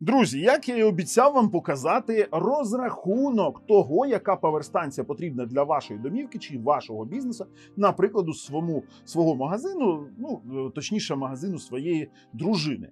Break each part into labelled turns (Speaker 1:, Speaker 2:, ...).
Speaker 1: Друзі, як я і обіцяв вам показати розрахунок того, яка паверстанція потрібна для вашої домівки чи вашого бізнесу, наприклад, у своєму свого магазину, ну е, точніше, магазину своєї дружини.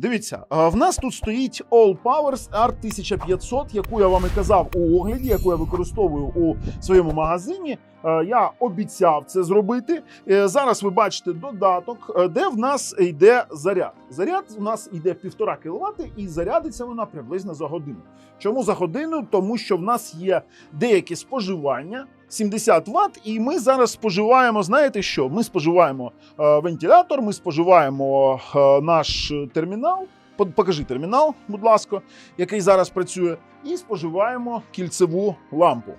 Speaker 1: Дивіться, е, в нас тут стоїть All Powers R1500, яку я вам і казав у огляді, яку я використовую у своєму магазині. Е, Я обіцяв це зробити. Е, Зараз ви бачите додаток, де в нас йде заряд. Заряд у нас йде 1,5 кВт і зарядиться вона приблизно за годину. Чому за годину? Тому що в нас є деякі споживання. 70 Вт, і ми зараз споживаємо. Знаєте що? Ми споживаємо е, вентилятор, ми споживаємо е, наш термінал. По- Покажи термінал, будь ласка, який зараз працює, і споживаємо кільцеву лампу.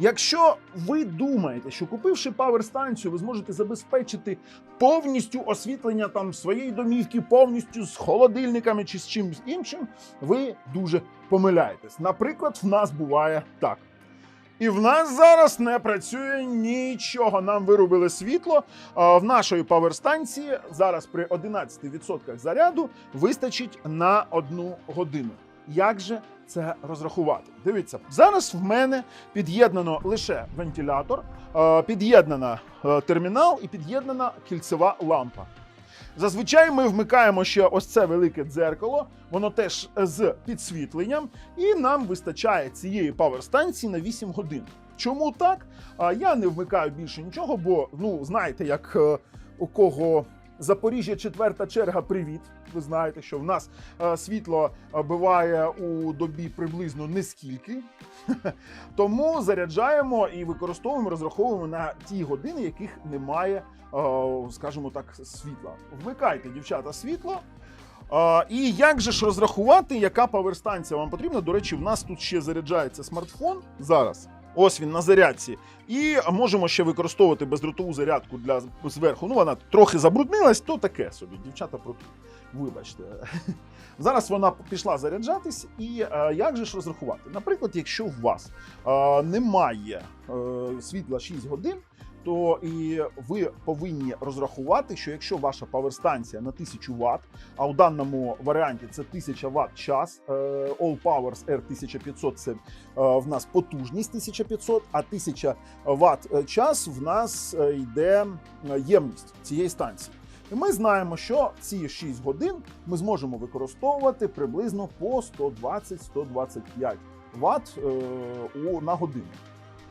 Speaker 1: Якщо ви думаєте, що купивши паверстанцію, ви зможете забезпечити повністю освітлення там своєї домівки, повністю з холодильниками чи з чимось іншим, ви дуже помиляєтесь. Наприклад, в нас буває так. І в нас зараз не працює нічого. Нам вирубили світло. В нашої паверстанції зараз при 11% заряду вистачить на одну годину. Як же це розрахувати? Дивіться, зараз в мене під'єднано лише вентилятор, під'єднана е, термінал і під'єднана кільцева лампа. Зазвичай ми вмикаємо ще ось це велике дзеркало, воно теж з підсвітленням, і нам вистачає цієї паверстанції на 8 годин. Чому так? Я не вмикаю більше нічого, бо ну знаєте, як е, у кого Запоріжжя четверта черга. Привіт. Ви знаєте, що в нас е, світло е, буває у добі приблизно не скільки. Тому заряджаємо і використовуємо, розраховуємо на ті години, яких немає, е, скажімо так, світла. Вмикайте, дівчата, світло. Е, І як же ж розрахувати, яка паверстанція вам потрібна? До речі, в нас тут ще заряджається смартфон зараз. Ось він на зарядці. І можемо ще використовувати бездротову зарядку для зверху. Ну, вона трохи забруднилась, то таке собі. Дівчата про вибачте. Зараз вона пішла заряджатись, і е, як же ж розрахувати? Наприклад, якщо у вас е, немає е, світла 6 годин, то і ви повинні розрахувати, що якщо ваша паверстанція на 1000 Вт, а у даному варіанті це 1000 Вт час, е, All Powers R1500 це е, в нас потужність 1500, а 1000 Вт час в нас е, йде е, ємність цієї станції. І ми знаємо, що ці 6 годин ми зможемо використовувати приблизно по 120-125 Вт е, на годину.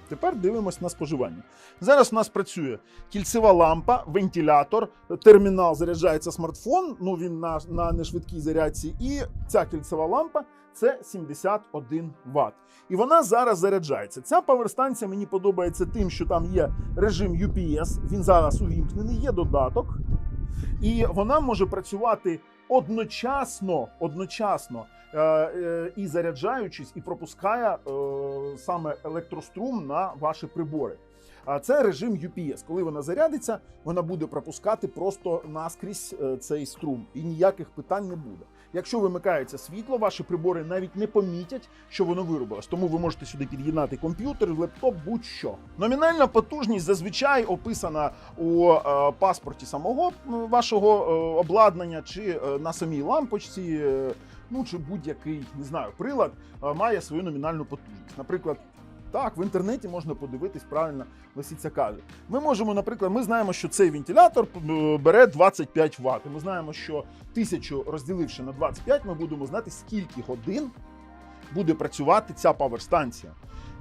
Speaker 1: Тепер дивимось на споживання. Зараз у нас працює кільцева лампа, вентилятор, термінал заряджається смартфон. Ну він на, на нешвидкій зарядці, і ця кільцева лампа це 71 Вт. І вона зараз заряджається. Ця паверстанція мені подобається тим, що там є режим UPS, він зараз увімкнений, є додаток, і вона може працювати одночасно, одночасно е, е, і заряджаючись, і пропускає е, саме електрострум на ваші прибори. А це режим UPS. Коли вона зарядиться, вона буде пропускати просто наскрізь цей струм, і ніяких питань не буде. Якщо вимикається світло, ваші прибори навіть не помітять, що воно вирубилось. Тому ви можете сюди під'єднати комп'ютер, лептоп, будь-що. Номінальна потужність зазвичай описана у е, паспорті самого вашого е, обладнання чи е, на самій лампочці. е, Ну чи будь-який не знаю прилад е, має свою номінальну потужність. Наприклад, так, в інтернеті можна подивитись правильно, Лисиця каже. Ми можемо, наприклад, ми знаємо, що цей вентилятор е, бере 25 Вт. Ми знаємо, що 1000 розділивши на 25, ми будемо знати, скільки годин буде працювати ця паверстанція.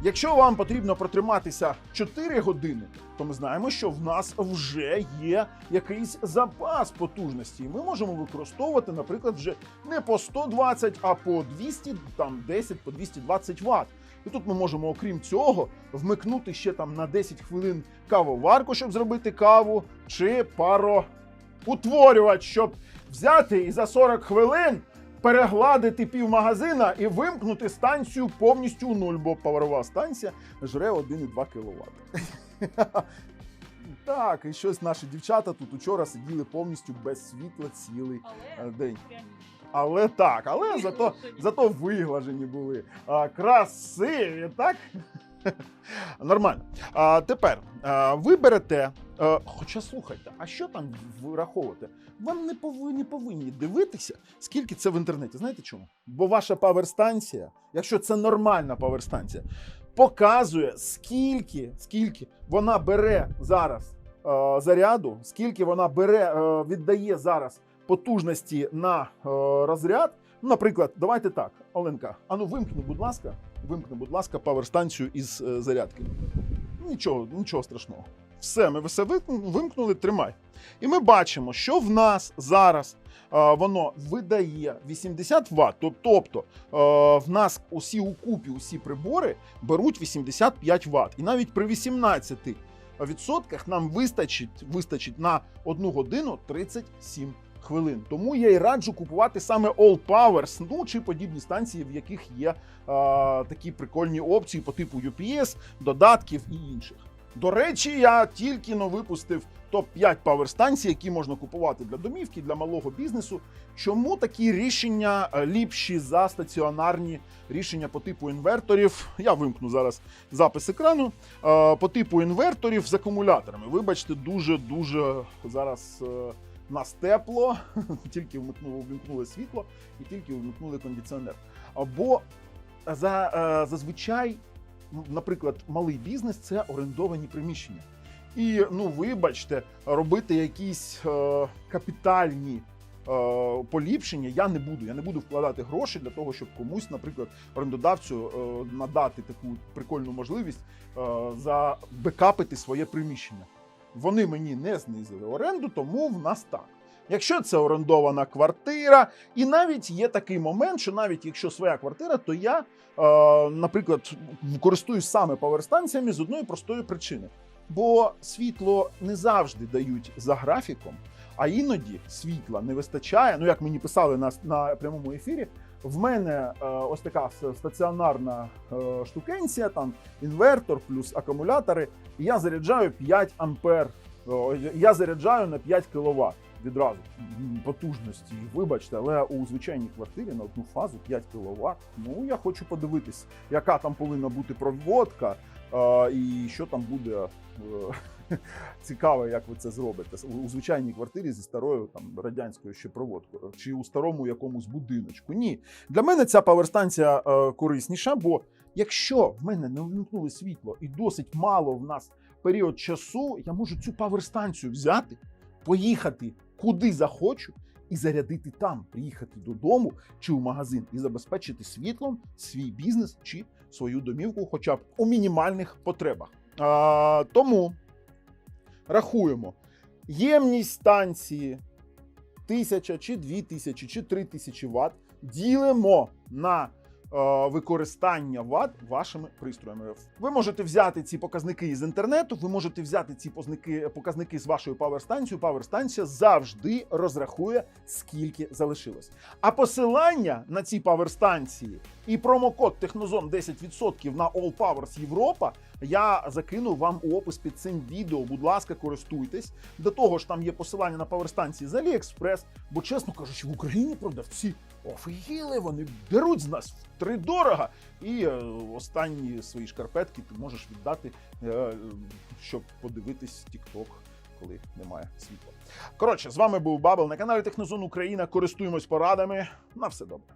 Speaker 1: Якщо вам потрібно протриматися 4 години, то ми знаємо, що в нас вже є якийсь запас потужності. І Ми можемо використовувати, наприклад, вже не по 120, а по 200, там 10, по 220 Вт. І тут ми можемо, окрім цього, вмикнути ще там на 10 хвилин кавоварку, щоб зробити каву, чи пароутворювач, щоб взяти і за 40 хвилин перегладити півмагазина і вимкнути станцію повністю у нуль, бо паверова станція жре 1,2 кВт. Так, і щось наші дівчата тут учора сиділи повністю без світла цілий е, день. Але так, але зато, зато виглажені були. А, красиві, так? Нормально. А тепер а, ви берете. е, Хоча слухайте, а що там враховувати? Вам не повинні повинні дивитися, скільки це в інтернеті. Знаєте чому? Бо ваша паверстанція, якщо це нормальна паверстанція, показує, скільки, скільки вона бере зараз заряду, скільки вона бере, віддає зараз потужності на е, розряд. Ну, Наприклад, давайте так, Оленка, ану вимкни, будь ласка, вимкни, будь ласка, паверстанцію із е, зарядки. Нічого, нічого страшного. Все, ми все вимкнули, тримай. І ми бачимо, що в нас зараз е, воно видає 80 Вт. Тобто е, в нас усі укупі, усі прибори беруть 85 Вт. І навіть при 18 відсотках нам вистачить, вистачить на 1 годину 37 хвилин. Тому я і раджу купувати саме All Powers, ну чи подібні станції, в яких є е, такі прикольні опції по типу UPS, додатків і інших. До речі, я тільки но випустив топ-5 паверстанцій, які можна купувати для домівки, для малого бізнесу. Чому такі рішення е, ліпші за стаціонарні рішення по типу інверторів? Я вимкну зараз запис екрану. Е, По типу інверторів з акумуляторами. Вибачте, дуже дуже зараз. Нас тепло, тільки вмикнули, світло і тільки вмикнули кондиціонер. Або за, е, зазвичай, наприклад, малий бізнес це орендовані приміщення. І ну, вибачте, робити якісь е, капітальні. е, Поліпшення я не буду. Я не буду вкладати гроші для того, щоб комусь, наприклад, орендодавцю е, надати таку прикольну можливість е, забекапити своє приміщення. Вони мені не знизили оренду, тому в нас так. Якщо це орендована квартира, і навіть є такий момент, що навіть якщо своя квартира, то я, е, наприклад, користуюсь саме паверстанціями з одної простої причини. Бо світло не завжди дають за графіком, а іноді світла не вистачає. Ну, як мені писали на, на прямому ефірі, в мене е, ось така стаціонарна е, штукенція, там інвертор плюс акумулятори, і я заряджаю 5 ампер. Я заряджаю на 5 кВт відразу потужності. Вибачте, але у звичайній квартирі на одну фазу 5 кВт. Ну я хочу подивитись, яка там повинна бути проводка, е, і що там буде. Цікаво, як ви це зробите у звичайній квартирі зі старою там радянською ще проводкою, чи у старому якомусь будиночку. Ні, для мене ця паверстанція е, корисніша, бо якщо в мене не вимкнули світло і досить мало в нас період часу, я можу цю паверстанцію взяти, поїхати куди захочу і зарядити там, приїхати додому чи в магазин і забезпечити світлом свій бізнес чи свою домівку, хоча б у мінімальних потребах. А, тому рахуємо. Ємність станції 1000 чи дві тисячі чи 3000 Вт ділимо на використання ват вашими пристроями. Ви можете взяти ці показники із інтернету, ви можете взяти ці показники, показники з вашою паверстанцією. Паверстанція завжди розрахує, скільки залишилось. А посилання на ці паверстанції і промокод Технозон 10% на All Powers Європа я закину вам у опис під цим відео. Будь ласка, користуйтесь. До того ж, там є посилання на паверстанції з AliExpress, бо, чесно кажучи, в Україні продавці офігіли, вони беруть з нас втридорога. І е, останні свої шкарпетки ти можеш віддати, е, щоб подивитись TikTok, коли немає світла. Коротше, з вами був Бабл на каналі Технозон Україна. Користуємось порадами. На все добре.